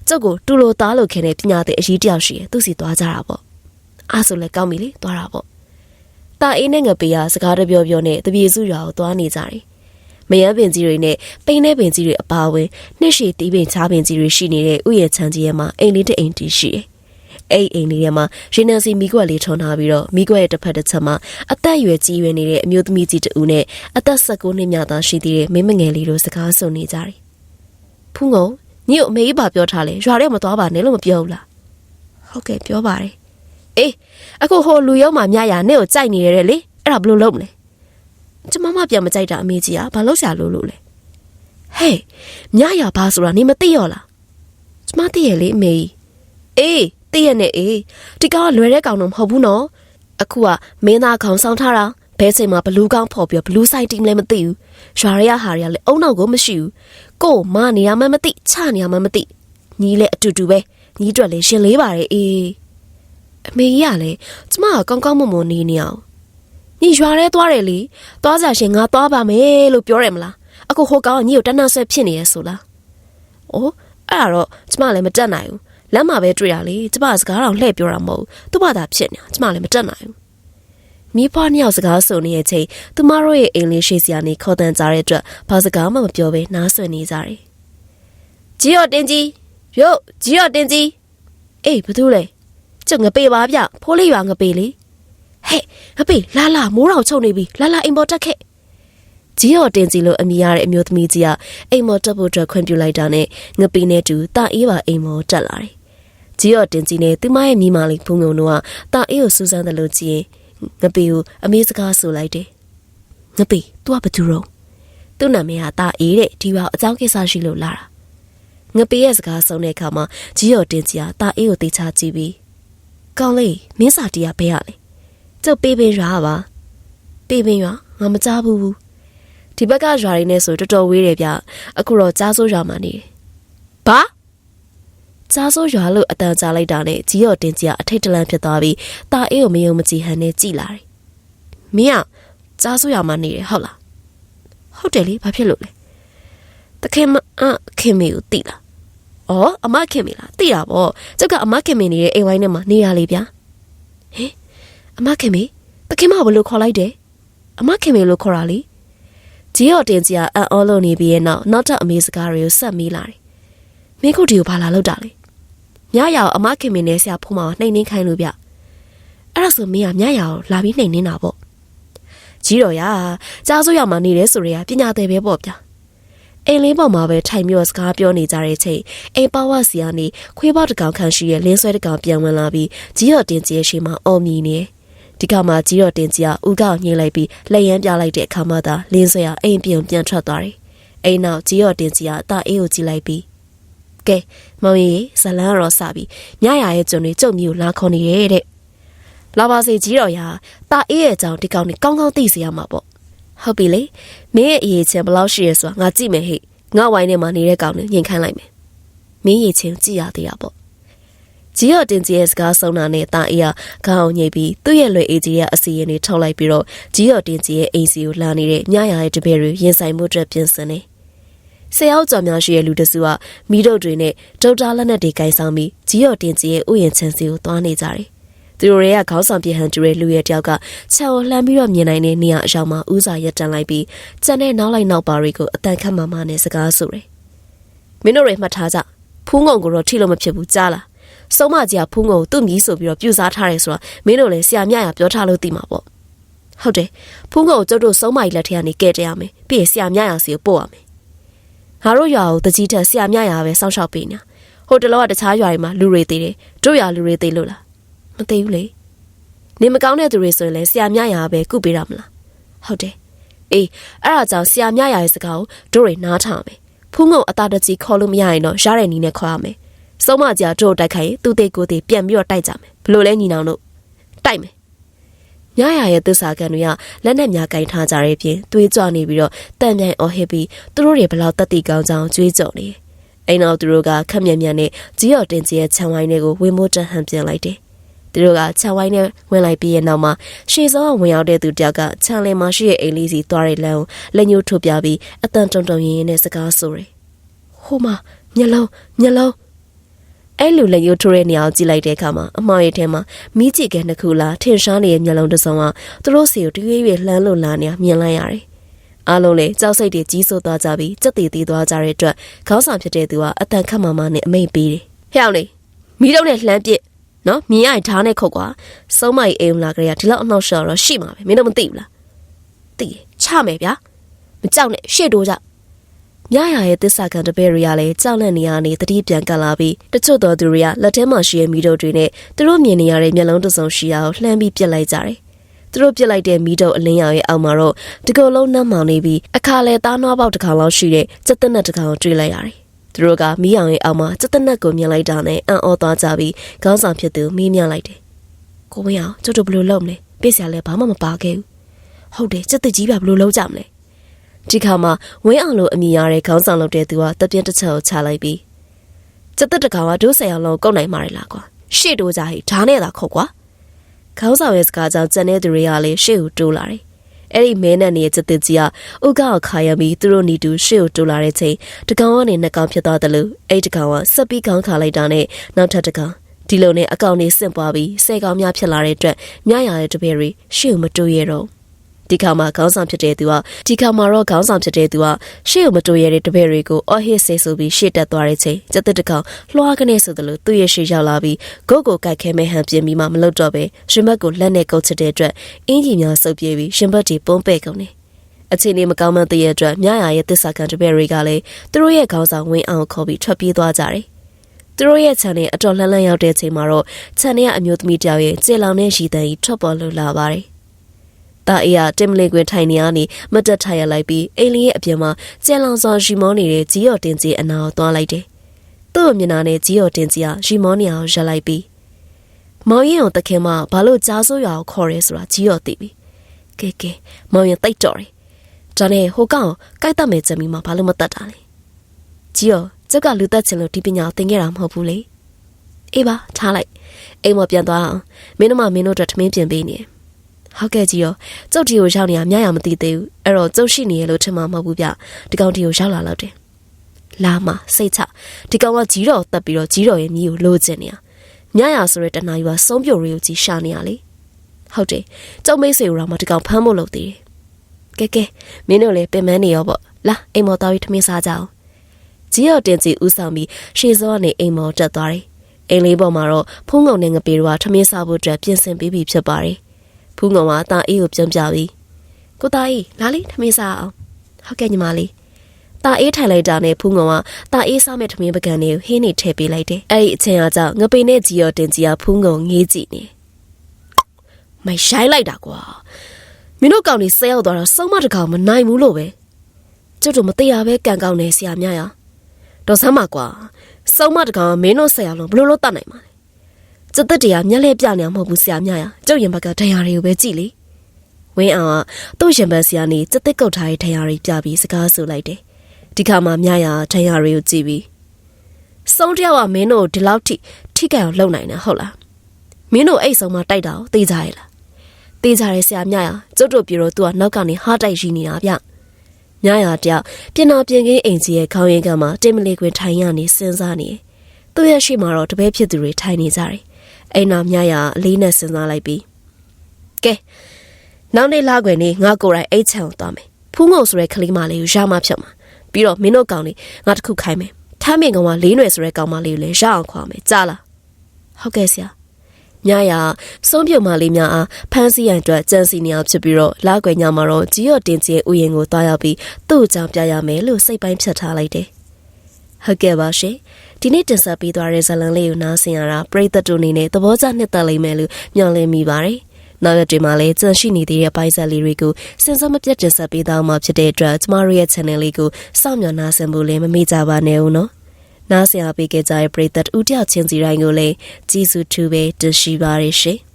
A: ကျုပ်ကိုတူလိုသားလို့ခင်တဲ့ပညာတဲ့အကြီးတယောက်ရှိရသူစီသွားကြတာပေါ့အားဆိုလဲကောင်းပြီလေသွားတာပေါ့ တာအေးနဲ့ငပေကစကားတပြောပြောနဲ့တပြေစုရွာကိုသွားနေကြတယ်။မယန်းပင်ကြီးတွေနဲ့ပိန်းတဲ့ပင်ကြီးတွေအပါအဝင်နှစ်ရှည်တီးပင်ချားပင်ကြီးတွေရှိနေတဲ့ဥယျာဉ်ချမ်းကြီးရဲ့မှာအိမ်လေးတစ်အိမ်တီးရှိတယ်။အဲ့အိမ်လေးထဲမှာရေနံစီမိကွက်လေးထွန်ထားပြီးတော့မိကွက်ရဲ့တစ်ဖက်တစ်ချက်မှာအသက်အရွယ်ကြီးရွယ်နေတဲ့အမျိုးသမီးကြီးတဦးနဲ့အသက်16နှစ်မြသားရှိသေးတဲ့မင်းမငယ်လေးတို့စကားဆိုနေကြတယ်ဖူးငုံညီကိုအမေကြီးပါပြောထားလဲရွာထဲမသွားပါနဲ့လို့မပြောဘူးလားဟုတ်ကဲ့ပြောပါတယ် အေးအခုဟိုလူရုံမှာမြရနဲ့ကိုကြိုက်နေရတဲ့လေအဲ့ဒါဘယ်လိုလုပ်မလဲကျမမပြန်မကြိုက်တာအမေကြီးอ่ะဘာလို့ရှာလို့လို့လဲဟဲ့မြရဘာဆိုတာနေမသိရောလားကျမသိရလေအမေကြီးအေးသိရနဲ့အေးဒီကောင်ကလွယ်တဲ့ကောင်တော့မဟုတ်ဘူးနော်အခုကမင်းသားခေါင်းဆောင်ထားတာဘဲချိန်မှာဘလူးကောင်းဖော်ပြီးဘလူးဆိုင်တင်လည်းမသိဘူးရွာရဲဟာတွေကလည်းအုံနောက်ကိုမရှိဘူးကို့မနေရမှမသိချနေရမှမသိညီလည်းအတူတူပဲညီအတွက်လည်းရှင်လေးပါတယ်အေး အမေကြီးကလည်းကျမကကောင်းကောင်းမွန်မွန်နေနေအောင်ညီရွာရဲသွားတယ်လေသွားစားရှင်ငါသွားပါမယ်လို့ပြောတယ်မလားအခုဟိုကောင်ကညီကိုတန်းတန်းဆွဲဖြစ်နေရဲ့ဆိုလားအိုးအဲ့ဒါတော့ကျမလည်းမတက်နိုင်ဘူးလမ်းမှာပဲတွေ့ရလေကျမစကားတော့လှည့်ပြောတာမဟုတ်ဘူးသူ့ဘာသာဖြစ်နေတာကျမလည်းမတက်နိုင်ဘူးမိဖွားနှစ်ယောက်စကားဆိုနေတဲ့အချိန်သူမတို့ရဲ့အိမ်လေးရှိစရာနေခေါ်တန်ကြတဲ့အတွက်ဘာစကားမှမပြောဘဲနားဆွနေကြတယ်ဂျီယောတင်ကြီးရုတ်ဂျီယောတင်ကြီးအေးဘာတူလဲ ကျုပ်ငပေပါဗျဖိုးလေးရွာငပေလေဟဲ့ငပေလာလာမိုးတော်ချုပ်နေပြီလာလာအိမ်ပေါ်တက်ခဲ့ဂျီယောတင်ကြီးလို့အမိရတဲ့အမျိုးသမီးကြီးကအိမ်ပေါ်တက်ဖို့အတွက်ခွင့်ပြုလိုက်တာနဲ့ငပေနဲ့တူတာအေးပါအိမ်ပေါ်တက်လာတယ်ဂျီယောတင်ကြီးနဲ့သူမရဲ့မိမလေးဖုံငုံတို့ကတာအေးကိုစူးစမ်းတယ်လို့ကြည့်ရင်ငပေကိုအမေစကားဆိုလိုက်တယ်ငပေ तू ကဘာတူရောသူ့နာမည်ကတာအေးတဲ့ဒီပါအကြောင်းကိစ္စရှိလို့လာတာငပေရဲ့စကားဆုံးတဲ့အခါမှာဂျီယောတင်ကြီးကတာအေးကိုတေချာကြည့်ပြီး ကောင်းလေးမင်းစာတီးရဘဲရလေကျုပ်ပေးပေးရွာပါပေးပေးရွာငါမကြားဘူးဒီဘက်ကရွာရင်းနဲ့ဆိုတော်တော်ဝေးတယ်ဗျအခုတော့ကြားစိုးရွာမှာနေတယ်ဘာကြားစိုးရွာလို့အတန်ကြားလိုက်တာနဲ့ကြီးရော်တင်ကြီးကအထိတ်တလန့်ဖြစ်သွားပြီးတာအေးကိုမယုံမကြည်ဟန်နဲ့ကြည်လာတယ်မင်းကကြားစိုးရွာမှာနေတယ်ဟုတ်လားဟုတ်တယ်လေဘာဖြစ်လို့လဲတခင်မအခင်မေကိုတိလား အော်အမခင်မေလားတိတာပေါ့ကျုပ်ကအမခင်မေနေတဲ့အိမ်ဝိုင်းထဲမှာနေရလေဗျာဟင်အမခင်မေတခင်မဘယ်လိုခေါ်လိုက်တယ်အမခင်မေလို့ခေါ်တာလေဂျီယော်တင်ကြီးကအံ့ဩလို့နေပြီးရဲ့နောက်နောက်ထပ်အမေစကားတွေကိုဆက်မိလာတယ်မင်းခုဒီကိုဘာလာလောက်တာလဲညရအောင်အမခင်မင်းနဲ့ဆရာဖုံးမအောင်နှိမ်နှင်းခိုင်းလို့ဗျအဲ့ဒါဆိုမင်းကညရအောင်လာပြီးနှိမ်နှင်းတာပေါ့ကြီးတော်ရကြားစိုးရမှာနေတယ်ဆိုရပညာသည်ပဲပေါ့ဗျ အိမ်လေးပေါ်မှာပဲထိုင်မျိုးစကားပြောနေကြတဲ့ချိန်အိမ်ပါဝါစီကနေခွေးပေါက်တကောင်ခန့်ရှိရဲ့လင်းဆွဲတကောင်ပြန်ဝင်လာပြီးကြီးတော်တင်ကြီးရဲ့ရှိမှအော်မြည်နေဒီကမှကြီးတော်တင်ကြီးကဥကောက်ညှိလိုက်ပြီးလက်ရမ်းပြလိုက်တဲ့အခါမှသာလင်းဆွဲကအိမ်ပြန်ပြန်ထွက်သွားတယ်အိမ်နောက်ကြီးတော်တင်ကြီးကတာအေးကိုကြည့်လိုက်ပြီးကဲမောင်ကြီးဇလန်းရောစပြီညရရဲ့ကျွန်တွေကြုံမျိုးလာခေါ်နေရဲ့တဲ့လာပါစေကြီးတော်ရာတာအေးရဲ့အကြောင်းဒီကောင်နေကောင်းကောင်းသိစေရမှာပေါ့ ဟုတ်ပြီလေမင်းရဲ့အရေးချင်းဘယ်လောက်ရှိရဲဆိုတာငါကြည့်မယ်ဟိငါဝိုင်းထဲမှာနေတဲ့ကောင်နဲ့ညင်ခိုင်းလိုက်မယ်မင်းရဲ့ချင်းကြည့်ရသေးတာပေါ့ကြီးရတင်ကြီးရဲ့စကားဆုံးတာနဲ့တာအေးကခေါင်းညိပ်ပြီးသူ့ရဲ့လွယ်အေးကြီးရဲ့အစီရင်တွေထုတ်လိုက်ပြီးတော့ကြီးရတင်ကြီးရဲ့အိမ်စီကိုလာနေတဲ့ညရရဲ့တပည့်တွေရင်ဆိုင်မှုအတွက်ပြင်ဆင်နေဆယ်ယောက်ကျော်များရှိတဲ့လူတစုကမိတို့တွေနဲ့ဒေါက်တာလက်နက်တွေကင်ဆောင်ပြီးကြီးရတင်ကြီးရဲ့ဥယျာဉ်ချင်းစီကိုသွားနေကြတယ် သူတို့ရဲ့ခေါင်းဆောင်ပြဟန်တူရဲ့လူရဲ့တယောက်ကခြံကိုလှမ်းပြီးတော့မြင်နိုင်တဲ့နေရာအရောက်မှာဦးစာရက်တန်လိုက်ပြီးကျန်တဲ့နောက်လိုက်နောက်ပါတွေကိုအတန်ခတ်မှမှနဲ့စကားဆိုတယ်။မင်းတို့တွေမှတ်ထားကြဖူးငုံကိုတော့ထိလို့မဖြစ်ဘူးကြားလား။စုံမကြီးကဖူးငုံကိုသူ့မြည်ဆိုပြီးတော့ပြူစားထားတယ်ဆိုတော့မင်းတို့လည်းဆရာမြရပြောထားလို့သိမှာပေါ့။ဟုတ်တယ်ဖူးငုံကိုကျုပ်တို့စုံမကြီးလက်ထက်ကနေကဲတက်ရမယ်ပြီးရင်ဆရာမြရစီကိုပို့ရမယ်။ငါတို့ရွာကိုတကြီးထက်ဆရာမြရပဲစောင့်ရှောက်ပေးနေတာ။ဟိုတလောကတခြားရွာတွေမှာလူတွေသေးတယ်တို့ရွာလူတွေသေးလို့လား မသိဘူးလေနေမကောင်းတဲ့သူတွေဆိုရင်လည်းဆရာမြရာပဲကုပေးတာမလားဟုတ်တယ်အေးအဲ့ဒါကြောင့်ဆရာမြရာရဲ့စကားကိုတို့တွေနားထောင်မယ်ဖူးငုံအသားတကြီးခေါ်လို့မရရင်တော့ရတဲ့နီးနဲ့ခေါ်ရမယ်စုံမကြီးတို့တိုက်ခိုက်ရင်သူ့တိတ်ကိုယ်တိတ်ပြန်ပြီးတော့တိုက်ကြမယ်ဘလို့လဲညီနောင်တို့တိုက်မယ်ညရရဲ့သစ္စာကံတွေကလက်နဲ့များကင်ထားကြတဲ့ပြင်သွေးကြွနေပြီးတော့တန်ပြန်အော်ဟစ်ပြီးသူတို့တွေဘလောက်တက်တီကောင်းကြောင်ကြွေးကြော်နေအိမ်တော်သူတို့ကခက်မြက်မြက်နဲ့ကြီးတော်တင်ကြီးရဲ့ခြံဝိုင်းတွေကိုဝင်းမိုးတဟန်ပြန်လိုက်တယ် သူတို့ကခြံဝိုင်းနဲ့ဝင်လိုက်ပြီးရဲ့နောက်မှာရှေ့ဆုံးဝင်ရောက်တဲ့သူတယောက်ကခြံလင်မှာရှိတဲ့အိမ်လေးစီသွားတဲ့လမ်းကိုလက်ညှိုးထုတ်ပြပြီးအတန်တုံတုံရင်းရင်းနဲ့စကားဆိုတယ်။ဟိုမှာမျက်လုံးမျက်လုံးအဲ့လူလက်ညှိုးထိုးတဲ့နေရာကိုကြည့်လိုက်တဲ့အခါမှာအမောင်ရဲ့ထဲမှာမိကြည့်ကဲနှစ်ခုလားထင်ရှားနေတဲ့မျက်လုံးတစ်စုံကသူတို့စီကိုတရွေ့ရွေ့လှမ်းလို့လာနေမြင်လိုက်ရတယ်။အားလုံးလည်းကြောက်စိတ်တွေကြီးစိုးသွားကြပြီးစက်တည်သေးသွားကြတဲ့အတွက်ခေါင်းဆောင်ဖြစ်တဲ့သူကအတန်ခတ်မမနဲ့အမိတ်ပေးတယ်။ဟဲ့အောင်လေမိတော့နဲ့လှမ်းပစ် နော်မြင်ရရင်ဓာတ်နဲ့ခုတ်ကွာစုံးမကြီးအိမ်လာကြရဒီလောက်အနှောက်ရှော့တော့ရှိမှာပဲမင်းတို့မသိဘူးလားသိတယ်ချမယ်ဗျာမကြောက်နဲ့ရှေ့တိုးကြညရရဲ့တစ္ဆာခံတပည့်တွေကလည်းကြောက်လန့်နေရနေတတိပြန်ကပ်လာပြီးတချို့တော်သူတွေကလက်ထဲမှာရှိတဲ့မီးတုပ်တွေနဲ့သူတို့မြင်နေရတဲ့မျက်လုံးတစ်စုံရှိရာကိုလှမ်းပြီးပြစ်လိုက်ကြတယ်သူတို့ပြစ်လိုက်တဲ့မီးတုပ်အလင်းရောင်ရဲ့အောက်မှာတော့ဒီကုလုံးနှမ်းမောင်နေပြီးအခါလဲသားနွားပေါက်တစ်ကောင်လောက်ရှိတဲ့စက်သက်နဲ့တစ်ကောင်ကိုတွေ့လိုက်ရတယ် သူတို့ကမီးအောင်ရဲ့အောက်မှာစက်သက်နဲ့ကိုမြင်လိုက်တာနဲ့အံ့ဩသွားကြပြီးခေါင်းဆောင်ဖြစ်သူမီးမြလိုက်တယ်ကိုဝင်းအောင်ကျုပ်တို့ဘယ်လိုလုပ်မလဲပြစ်စရာလည်းဘာမှမပါခဲ့ဘူးဟုတ်တယ်စက်သက်ကြီးပါဘယ်လိုလုပ်ကြမလဲဒီခါမှာဝင်းအောင်လိုအမိရတဲ့ခေါင်းဆောင်လုပ်တဲ့သူကတပြင်းတစ်ချက်ကိုချလိုက်ပြီးစက်သက်တစ်ကောင်ကဒိုးဆယ်အောင်လုံးကုတ်နိုင်မှာလေလားကွာရှေ့တိုးကြဟိဓာနဲ့သာခုတ်ကွာခေါင်းဆောင်ရဲ့စကားကြောင့်ကျန်တဲ့သူတွေကလည်းရှေ့ကိုတိုးလာတယ်။ အဲ့ဒီမဲနဲ့နေတဲ့စစ်တစ်ကြီးကဥကောက်ခါရပြီးသူတို့နီတူရှေ့ကိုတိုးလာတဲ့ချိန်တကောင်ကနေနှစ်ကောင်ဖြစ်သွားတယ်လို့အဲ့ဒီတကောင်ကဆက်ပြီးခေါင်းခါလိုက်တာနဲ့နောက်ထပ်တကောင်ဒီလိုနဲ့အကောင်နေဆင့်ပွားပြီးဆဲကောင်များဖြစ်လာတဲ့အတွက်မြရရဲ့တပည့်တွေရှေ့ကိုမတိုးရတော့ ဒီခါမှာခေါင်းဆောင်ဖြစ်တဲ့သူကဒီခါမှာတော့ခေါင်းဆောင်ဖြစ်တဲ့သူကရှေ့ကိုမတိုးရတဲ့တပည့်တွေကိုအော်ဟစ်ဆေးဆိုပြီးရှေ့တက်သွားတဲ့ချိန်ကျက်တဲ့တကောင်လွှားကနေဆိုသလိုသူ့ရဲ့ရှေ့ရောက်လာပြီးဂုတ်ကိုကိုက်ခဲမဲ့ဟန်ပြင်းပြီးမှမလုပ်တော့ပဲရှင်ဘက်ကိုလက်နဲ့ကုတ်ချစ်တဲ့အတွက်အင်းကြီးများဆုပ်ပြေးပြီးရှင်ဘက်တီပုံးပဲ့ကုန်တယ်အခြေအနေမကောင်းမှတည့်ရဲ့အတွက်မြရရဲ့တစ္ဆာခံတပည့်တွေကလည်းသူတို့ရဲ့ခေါင်းဆောင်ဝင်းအောင်ခေါ်ပြီးထွက်ပြေးသွားကြတယ်သူတို့ရဲ့ခြံနဲ့အတော်လှမ်းလှမ်းရောက်တဲ့ချိန်မှာတော့ခြံထဲကအမျိုးသမီးတယောက်ရဲ့ကျေလောင်တဲ့ရှိတန်ကြီးထွက်ပေါ်လို့လာပါတယ်။ တာအေးကတင်မလင်ကွင်ထိုင်နေရနေမတ်တက်ထိုင်ရလိုက်ပြီးအိမ်လေးရဲ့အပြင်မှာကျေလောင်စွာရီမောနေတဲ့ကြီးရော်တင်ကြီးအနာကိုသွားလိုက်တယ်။သူ့ကိုမျက်နှာနဲ့ကြီးရော်တင်ကြီးကရီမောနေအောင်ရက်လိုက်ပြီးမောင်ရင်အောင်တခင်မဘာလို့ကြားစိုးရွာကိုခေါ်ရဲဆိုတာကြီးရော်သိပြီ။ကဲကဲမောင်ရင်တိတ်တော်တယ်။ဒါနဲ့ဟိုကောင်ကိုက်တတ်မယ်ကြံပြီးမှဘာလို့မတတ်တာလဲ။ကြီးရော်ကျုပ်ကလူသက်ချင်လို့ဒီပညာကိုသင်ခဲ့တာမဟုတ်ဘူးလေအေးပါထားလိုက်အိမ်မပြန်သွားအောင်မင်းတို့မမင်းတို့အတွက်ထမင်းပြင်ပေးနေ ဟုတ်ကဲ့ကြီးရောကျုပ်တီကိုရောက်နေရမြရမသိသေးဘူးအဲ့တော့ကျုပ်ရှိနေရလို့ထင်မှာမဟုတ်ဘူးဗျဒီကောင်တီကိုရောက်လာတော့တယ်လာမစိတ်ချဒီကောင်ကကြီးတော်တက်ပြီးတော့ကြီးတော်ရဲ့မြည်ကိုလိုချင်နေရမြရဆိုတဲ့တနာယူကစုံးပြိုရီကိုကြီးရှာနေရလေဟုတ်တယ်ကျုပ်မိတ်ဆွေကိုတော့မဒီကောင်ဖမ်းဖို့လုပ်သေးတယ်ကဲကဲမင်းတို့လည်းပင်မနေရောပေါ့လာအိမ်မော်တော်ပြီးထမင်းစားကြအောင်ကြီးရော်တင်စီဦးဆောင်ပြီးရှေ့စောကနေအိမ်မော်တက်သွားတယ်။အိမ်လေးပေါ်မှာတော့ဖုံးငုံနဲ့ငပေတို့ကထမင်းစားဖို့အတွက်ပြင်ဆင်ပေးပြီးဖြစ်ပါတယ်။ ဖုံးငုံကတာအေးကိုပြုံးပြပြီးကိုတာအေးလာလေးထမင်းစားအောင်။ဟုတ်ကဲ့ညီမလေး။တာအေးထိုင်လိုက်တာနဲ့ဖုံးငုံကတာအေးစားမဲ့ထမင်းပကံတွေကိုဟင်းနေထည့်ပေးလိုက်တယ်။အဲ့ဒီအချိန်အကြောင်းငပေနဲ့ကြီးရော်တင်ကြီးကဖုံးငုံငေးကြည့်နေ။မိုင်ရှိုင်းလိုက်တာကွာ။မင်းတို့ကောင်နေဆဲရောက်သွားတော့စုံမတကောင်မနိုင်ဘူးလို့ပဲ။ကျုပ်တို့မတရားပဲကံကောင်းနေဆရာမြရ။တော်ဆမ်းပါကွာစုံမတကောင်မင်းတို့ဆက်ရလုံးဘလို့လို့တတ်နိုင်မှာလဲစ က်သက်တရားမျက်လှည့်ပြနေမှာမဟုတ်ဘူးဆရာမြရကျုပ်ရင်ဘက်ကဒဏ်ရာတွေကိုပဲကြည့်လေဝင်းအောင်ကသူ့ရင်ဘတ်ဆရာနေစက်သက်ကုတ်ထားတဲ့ဒဏ်ရာတွေပြပြီးစကားဆိုလိုက်တယ်ဒီခါမှမြရဒဏ်ရာတွေကိုကြည့်ပြီးစုံတယောက်ကမင်းတို့ဒီလောက်ထိထိကြအောင်လုပ်နိုင်တယ်ဟုတ်လားမင်းတို့အဲ့ဆုံးမတိုက်တာကိုသိကြရဲ့လားသိကြရဲဆရာမြရကျုပ်တို့ပြေတော့သူကနောက်ကနေဟားတိုက်ရှိနေတာဗျညရတယောက်ပြင်တော်ပြင်ကင်းအိမ်ကြီးရဲ့ခေါင်းရင်းကမှတင်မလီကွင်ထိုင်ရနေစဉ်းစားနေသူ့ရဲ့ရှိမှာတော့တပည့်ဖြစ်သူတွေထိုင်နေကြတယ် အိမ်တော်ညရအလေးနဲ့စဉ်းစားလိုက်ပြီးကဲနောက်နေ့လာခွေနေငါကိုယ်တိုင်အိတ်ချံကိုသွားမယ်ဖူးငုံဆိုတဲ့ကလေးမလေးကိုရမဖြတ်မှာပြီးတော့မင်းတို့ကောင်လေးငါတခုခိုင်းမယ်ထမ်းမင်ကောင်ကလေးနွယ်ဆိုတဲ့ကောင်မလေးကိုလည်းရအောင်ခွာမယ်ကြားလားဟုတ်ကဲ့ဆရာညရဆုံးပြုံမလေးများအားဖမ်းဆီးရန်အတွက်ကြံစီနေအောင်ဖြစ်ပြီးတော့လာကွယ်ညမှာတော့ကြီးရော့တင်ကျဲဥယျာဉ်ကိုတွားရောက်ပြီးသူ့အကြောင်းပြရမယ်လို့စိတ်ပိုင်းဖြတ်ထားလိုက်တယ်။ဟုတ်ကဲ့ပါရှင်။ ဒီနေ့တင်ဆက်ပေးသွားတဲ့ဇာတ်လမ်းလေးကိုနားဆင်ရတာပရိသတ်တို့အနေနဲ့သဘောကျနှစ်သက်လိမ့်မယ်လို့မျှော်လင့်မိပါတယ်။နောက်ရက်တွေမှာလည်းကြန့်ရှိနေသေးတဲ့ပိုင်းဆက်လေးတွေကိုစဉ်ဆက်မပြတ်တင်ဆက်ပေးသွားမှာဖြစ်တဲ့အတွက်ကျမတို့ရဲ့ channel လေးကိုစောင့်မျှော်နားဆင်ဖို့လည်းမမေ့ကြပါနဲ့ဦးနော်။နားဆင်အားပေးခဲ့ကြတဲ့ပရိသတ်ဦးတယောက်ချင်းစီတိုင်းကိုလည်းကျေးဇူးထူးပဲတင်ရှိပါရရှင်။